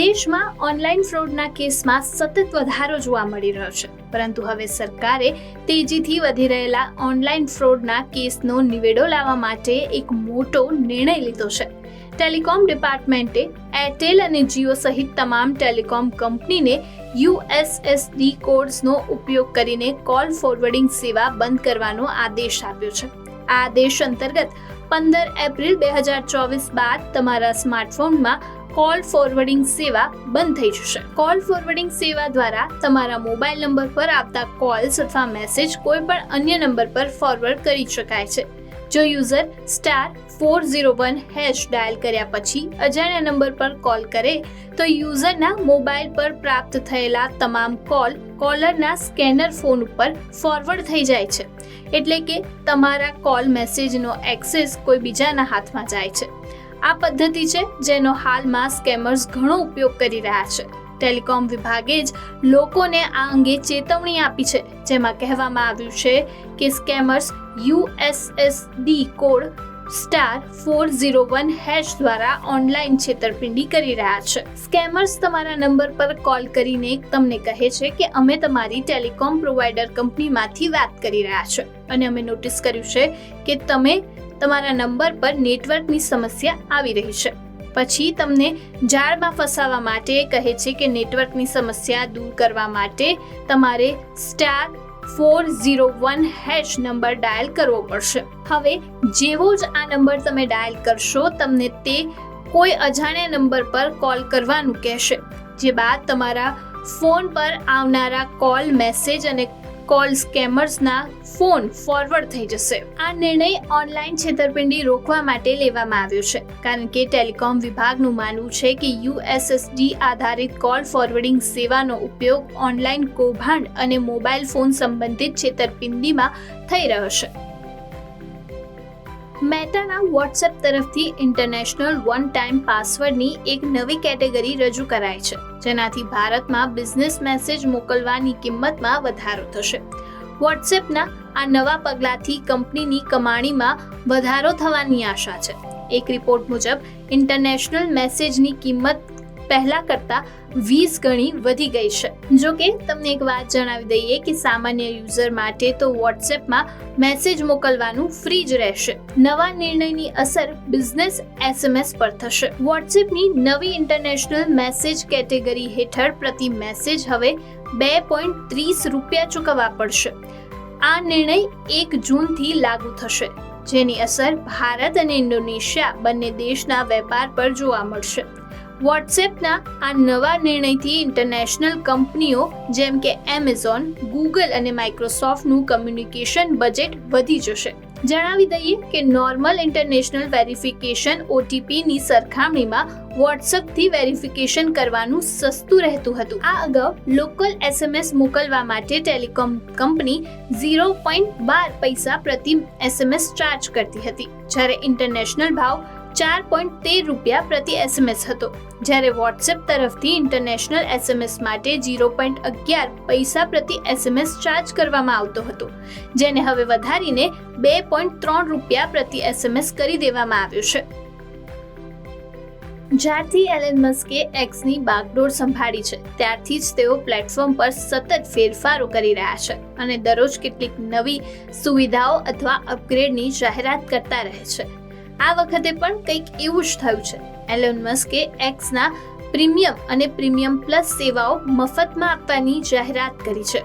દેશમાં ઓનલાઈન ફ્રોડના કેસમાં સતત વધારો જોવા મળી રહ્યો છે. પરંતુ હવે સરકારે તેજીથી વધી રહેલા ઓનલાઈન ફ્રોડના કેસનો નિવેડો લાવવા માટે એક મોટો નિર્ણય લીધો છે. ટેલિકોમ ડિપાર્ટમેન્ટે એરટેલ અને જીઓ સહિત તમામ ટેલિકોમ કંપનીને યુએસએસડી કોડ્સનો ઉપયોગ કરીને કોલ ફોરવર્ડિંગ સેવા બંધ કરવાનો આદેશ આપ્યો છે. આ આદેશ અંતર્ગત પંદર એપ્રિલ બે હજાર ચોવીસ બાદ તમારા સ્માર્ટફોનમાં કોલ ફોરવર્ડિંગ સેવા બંધ થઈ જશે. કોલ ફોરવર્ડિંગ સેવા દ્વારા તમારા મોબાઈલ નંબર પર આવતા કોલ્સ અથવા મેસેજ કોઈ પણ અન્ય નંબર પર ફોરવર્ડ કરી શકાય છે. જો user star four zero one hash dial કર્યા પછી અજાણ્યા નંબર પર કોલ કરે, તો યુઝરના મોબાઈલ પર પ્રાપ્ત થયેલા તમામ કોલ કોલરના સ્કેનર ફોન ઉપર ફોરવર્ડ થઈ જાય છે. એટલે કે તમારા કોલ મેસેજનો એક્સેસ કોઈ બીજાના હાથમાં જાય છે. આ પદ્ધતિ છે જેનો હાલમાં સ્કેમર્સ ઘણો ઉપયોગ કરી રહ્યા છે. ટેલિકોમ વિભાગે જ લોકોને આ અંગે ચેતવણી આપી છે, જેમાં કહેવામાં આવ્યું છે કે scammers USSD code star four zero one hash દ્વારા ઓનલાઈન છેતરપિંડી કરી રહ્યા છે. સ્કેમર્સ તમારા નંબર પર કોલ કરીને તમને કહે છે કે અમે તમારી ટેલિકોમ પ્રોવાઈડર કંપનીમાંથી વાત કરી રહ્યા છે અને અમે નોટિસ કર્યું છે કે તમે તમારા નંબર પર નેટવર્કની સમસ્યા આવી રહી છે. પછી તમને જાળમાં ફસાવા માટે કહે છે કે નેટવર્કની સમસ્યા દૂર કરવા માટે તમારે star four zero one hash number dial કરવો પડશે. હવે જેવો જ આ નંબર તમે ડાયલ કરશો, તમને તે કોઈ અજાણ્યા નંબર પર કોલ કરવાનું કહેશે. જે બાદ તમારા ફોન પર આવનારા કોલ મેસેજ અને કોલ સ્કેમર્સના ફોન ફોરવર્ડ થઈ જશે. આ નિર્ણય ઓનલાઈન છેતરપિંડી રોકવા માટે લેવામાં આવ્યો છે. કારણ કે ટેલિકોમ વિભાગનું માનવું છે કે યુએસએસડી આધારિત કોલ ફોરવર્ડિંગ સેવાનો ઉપયોગ ઓનલાઈન કૌભાંડ અને મોબાઈલ ફોન સંબંધિત છેતરપિંડીમાં થઈ રહ્યો છે. મેટાના વોટ્સએપ તરફથી ઇન્ટરનેશનલ વન ટાઈમ પાસવર્ડની એક નવી કેટેગરી રજૂ કરાઈ છે, જેનાથી ભારતમાં બિઝનેસ મેસેજ મોકલવાની કિંમતમાં વધારો થશે. વોટ્સએપના આ નવા પગલાંથી કંપનીની કમાણીમાં વધારો થવાની આશા છે. એક રિપોર્ટ મુજબ ઇન્ટરનેશનલ મેસેજની કિંમત પહેલા કરતાં વીસ ગણી વધી ગઈ છે. જો કે, તમને એક વાત જણાવી દઈએ કે સામાન્ય યુઝર માટે તો વોટ્સએપમાં મેસેજ મોકલવાનું ફ્રી જ રહેશે. નવા નિર્ણયની અસર બિઝનેસ એસએમએસ પર થશે. વોટ્સએપની નવી ઇન્ટરનેશનલ મેસેજ કેટેગરી હેઠળ પ્રતિ મેસેજ હવે બે પોઈન્ટ ત્રીસ રૂપિયા ચૂકવવા પડશે. આ નિર્ણય એક જૂનથી લાગુ થશે, જેની અસર ભારત અને ઇન્ડોનેશિયા બંને દેશના વેપાર પર જોવા મળશે. વોટ્સએપના આ નવા નિર્ણયથી ઇન્ટરનેશનલ કંપનીઓ જેમ કે એમેઝોન ગૂગલ અને માઇક્રોસોફ્ટનું કમ્યુનિકેશન બજેટ વધી જશે. જણાવી દઈએ કે નોર્મલ ઇન્ટરનેશનલ વેરિફિકેશન ઓટીપીની સરખામણીમાં વોટ્સઅપથી વેરિફિકેશન કરવાનું સસ્તું રહેતું હતું. આ અગાઉ લોકલ એસએમએસ મોકલવા માટે ટેલિકોમ કંપની ઝીરો પોઈન્ટ બાર પૈસા પ્રતિ એસએમએસ ચાર્જ કરતી હતી. જ્યારે ઇન્ટરનેશનલ ભાવ ચાર પોઈન્ટ તેર રૂપિયા પ્રતિ એસએમએસ હતો. જ્યારે વોટ્સએપ તરફથી ઇન્ટરનેશનલ એસએમએસ માટે ઝીરો પોઈન્ટ અગિયાર પૈસા પ્રતિ એસએમએસ ચાર્જ કરવામાં આવતો હતો, જેને હવે વધારીને બે પોઈન્ટ ત્રણ રૂપિયા પ્રતિ એસએમએસ કરી દેવામાં આવ્યો છે. જ્યારથી એલન મસ્કે એક્સની બાગડોર સંભાળી છે, ત્યારથી જ તેઓ પ્લેટફોર્મ પર સતત ફેરફારો કરી રહ્યા છે અને દરરોજ કેટલીક નવી સુવિધાઓ અથવા અપગ્રેડની જાહેરાત કરતા રહે છે. આ વખતે પણ કંઈક એવું જ થયું છે. એલોન મસ્કે એક્સના પ્રીમિયમ અને પ્રીમિયમ પ્લસ સેવાઓ મફતમાં આપવાની જાહેરાત કરી છે.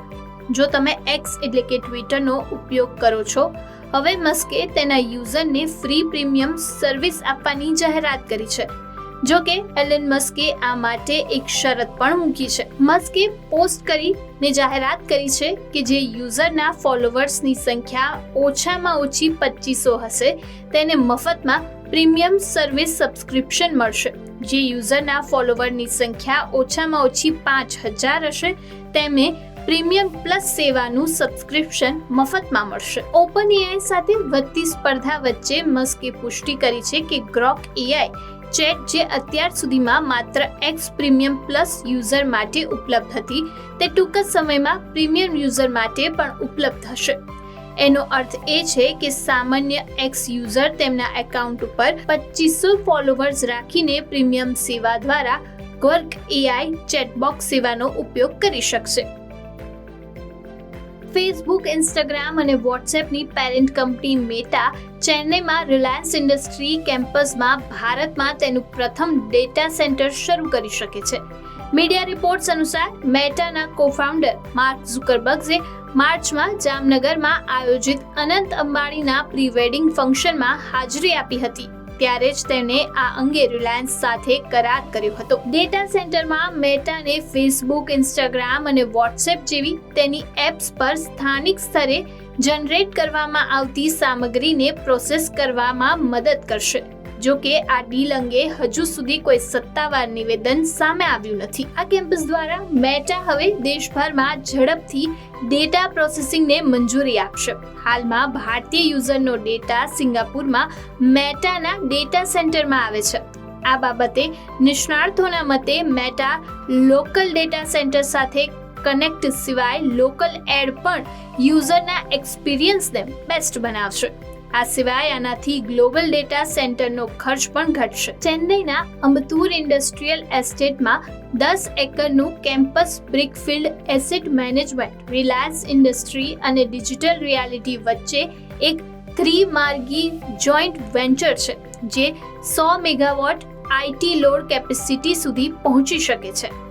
જો તમે એક્સ એટલે કે ટ્વિટરનો ઉપયોગ કરો છો, હવે મસ્કે તેના યુઝરને ફ્રી પ્રીમિયમ સર્વિસ આપવાની જાહેરાત કરી છે. જો કે એલન મસ્કે આ માટે એક શરત પણ મૂકી છે. મસ્કે પોસ્ટ કરીને જાહેરાત કરી છે કે જે યુઝરના ફોલોવર્સની સંખ્યા ઓછામાં ઓછી પચીસો હશે, તેને મફતમાં પ્રીમિયમ સર્વિસ સબસ્ક્રિપ્શન મળશે. જે યુઝરના ફોલોવરની સંખ્યા ઓછામાં ઓછી પાંચ હજાર હશે, તેમને પ્રીમિયમ પ્લસ સેવાનું સબસ્ક્રિપ્શન મફતમાં મળશે. ઓપન એઆઈ સાથે વધતી સ્પર્ધા વચ્ચે મસ્કે પુષ્ટિ કરી છે કે ગ્રોક એઆઈ ચેટ જે અત્યાર સુધીમાં માત્ર એક્સ પ્રીમિયમ પ્લસ યુઝર માટે ઉપલબ્ધ હતી, તે ટૂંક જ સમયમાં પ્રીમિયમ યુઝર માટે પણ ઉપલબ્ધ હશે. એનો અર્થ એ છે કે સામાન્ય એક્સ યુઝર તેમના એકાઉન્ટ ઉપર પચીસો ફોલોવર્સ રાખીને પ્રીમિયમ સેવા દ્વારા ક્વર્ક એઆઈ ચેટબોક્સ સેવાનો ઉપયોગ કરી શકશે. ફેસબુક ઇન્સ્ટાગ્રામ અને વોટ્સએપની પેરેન્ટ કંપની મેટા ચેન્નઈમાં રિલાયન્સ ઇન્ડસ્ટ્રી કેમ્પસમાં ભારતમાં તેનું પ્રથમ ડેટા સેન્ટર શરૂ કરી શકે છે. મીડિયા રિપોર્ટ્સ અનુસાર મેટાના કોફાઉન્ડર માર્ક ઝુકરબર્ગ્સે માર્ચમાં જામનગરમાં આયોજિત અનંત અંબાણીના પ્રી વેડિંગ ફંક્શનમાં હાજરી આપી હતી. ત્યારે જ તેમણે આ અંગે રિલાયન્સ સાથે કરાર કર્યો હતો. ડેટા સેન્ટરમાં મેટાને ફેસબુક ઇન્સ્ટાગ્રામ અને વોટ્સએપ જેવી તેની એપ્સ પર સ્થાનિક સ્તરે જનરેટ કરવામાં આવતી સામગ્રીને પ્રોસેસ કરવામાં મદદ કરશે. જો કે આ ડીલ અંગે હજુ સુધી કોઈ સત્તાવાર નિવેદન સામે આવ્યું નથી. આ કેમ્પસ દ્વારા મેટા હવે દેશભરમાં ઝડપથી ડેટા પ્રોસેસિંગને મંજૂરી આપશે. હાલમાં ભારતીય યુઝરનો ડેટા સિંગાપુરમાં મેટાના ડેટા સેન્ટરમાં આવે છે. આ બાબતે નિષ્ણાતોના મતે મેટા લોકલ ડેટા સેન્ટર સાથે કનેક્ટ સિવાય લોકલ એડ પણ યુઝરના એક્સપિરિયન્સને બેસ્ટ બનાવશે. આ સિવાય આનાથી ગ્લોબલ ડેટા સેન્ટરનો ખર્ચ પણ ઘટશે. ચેન્નઈના અંબતુર ઇન્ડસ્ટ્રીયલ એસ્ટેટમાં દસ એકરનું campus Brookfield asset management, Reliance industry અને ડિજિટલ રિયાલિટી વચ્ચે એક ત્રિમાર્ગી જોઈન્ટ વેન્ચર છે, જે સો મેગાવોટ આઈટી લોડ કેપેસિટી સુધી પહોંચી શકે છે.